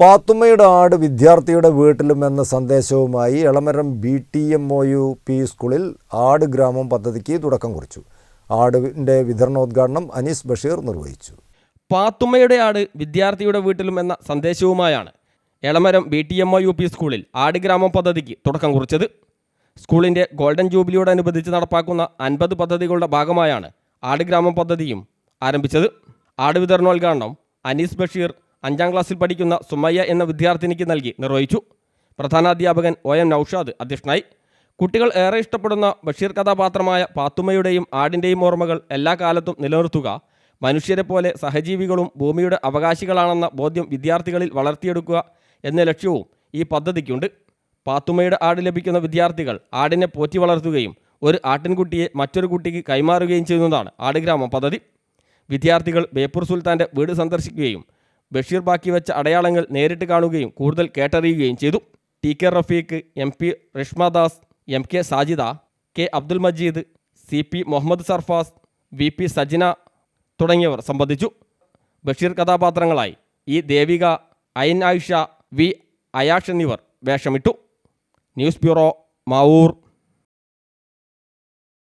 പാത്തുമ്മയുടെ ആട് വിദ്യാർത്ഥിയുടെ വീട്ടിലും എന്ന സന്ദേശവുമായി Elamaram B T M O U P സ്കൂളിൽ ആട് ഗ്രാമം പദ്ധതിക്ക് തുടക്കം കുറിച്ചു. ആടിന്റെ വിതരണോദ്ഘാടനം അനീസ് ബഷീർ നിർവഹിച്ചു. പാത്തുമ്മയുടെ ആട് വിദ്യാർത്ഥിയുടെ വീട്ടിലും എന്ന സന്ദേശവുമായാണ് Elamaram B T M O U P സ്കൂളിൽ ആട് ഗ്രാമം പദ്ധതിക്ക് തുടക്കം കുറിച്ചത്. സ്കൂളിന്റെ ഗോൾഡൻ ജൂബിലിയോടനുബന്ധിച്ച് നടപ്പാക്കുന്ന അൻപത് പദ്ധതികളുടെ ഭാഗമായാണ് ആട് ഗ്രാമം പദ്ധതിയും ആരംഭിച്ചത്. ആട് വിതരണോദ്ഘാടനം അനീസ് ബഷീർ അഞ്ചാം ക്ലാസ്സിൽ പഠിക്കുന്ന സുമയ്യ എന്ന വിദ്യാർത്ഥിനിക്ക് നൽകി നിർവഹിച്ചു. പ്രധാനാധ്യാപകൻ ഒ എം നൌഷാദ് അധ്യക്ഷനായി. കുട്ടികൾ ഏറെ ഇഷ്ടപ്പെടുന്ന ബഷീർ കഥാപാത്രമായ പാത്തുമ്മയുടെയും ആടിന്റെയും ഓർമ്മകൾ എല്ലാ കാലത്തും നിലനിർത്തുക. മനുഷ്യരെ പോലെ സഹജീവികളും ഭൂമിയുടെ അവകാശികളാണെന്ന ബോധ്യം വിദ്യാർത്ഥികളിൽ വളർത്തിയെടുക്കുക എന്ന ലക്ഷ്യവും ഈ പദ്ധതിക്കുണ്ട്. പാത്തുമ്മയുടെ ആട് ലഭിക്കുന്ന വിദ്യാർത്ഥികൾ ആടിനെ പോറ്റി വളർത്തുകയും ഒരു ആട്ടിൻകുട്ടിയെ മറ്റൊരു കുട്ടിക്ക് കൈമാറുകയും ചെയ്യുന്നതാണ് ആടുഗ്രാമം പദ്ധതി. വിദ്യാർത്ഥികൾ ബേപ്പൂർ സുൽത്താന്റെ വീട് സന്ദർശിക്കുകയും ബഷീർ ബാക്കി വെച്ച അടയാളങ്ങൾ നേരിട്ട് കാണുകയും കൂടുതൽ കേട്ടറിയുകയും ചെയ്തു. T K Rafeeq M P Rishmadas M K Sajida K Abdul Majeed C P Muhammad Sarfas V P Sajina തുടങ്ങിയവർ സംബന്ധിച്ചു. ബഷീർ കഥാപാത്രങ്ങളായി ഇ ദേവിക ഐൻ ആയിഷ വി അയാഷ് എന്നിവർ വേഷമിട്ടു. News bureau Mavoor.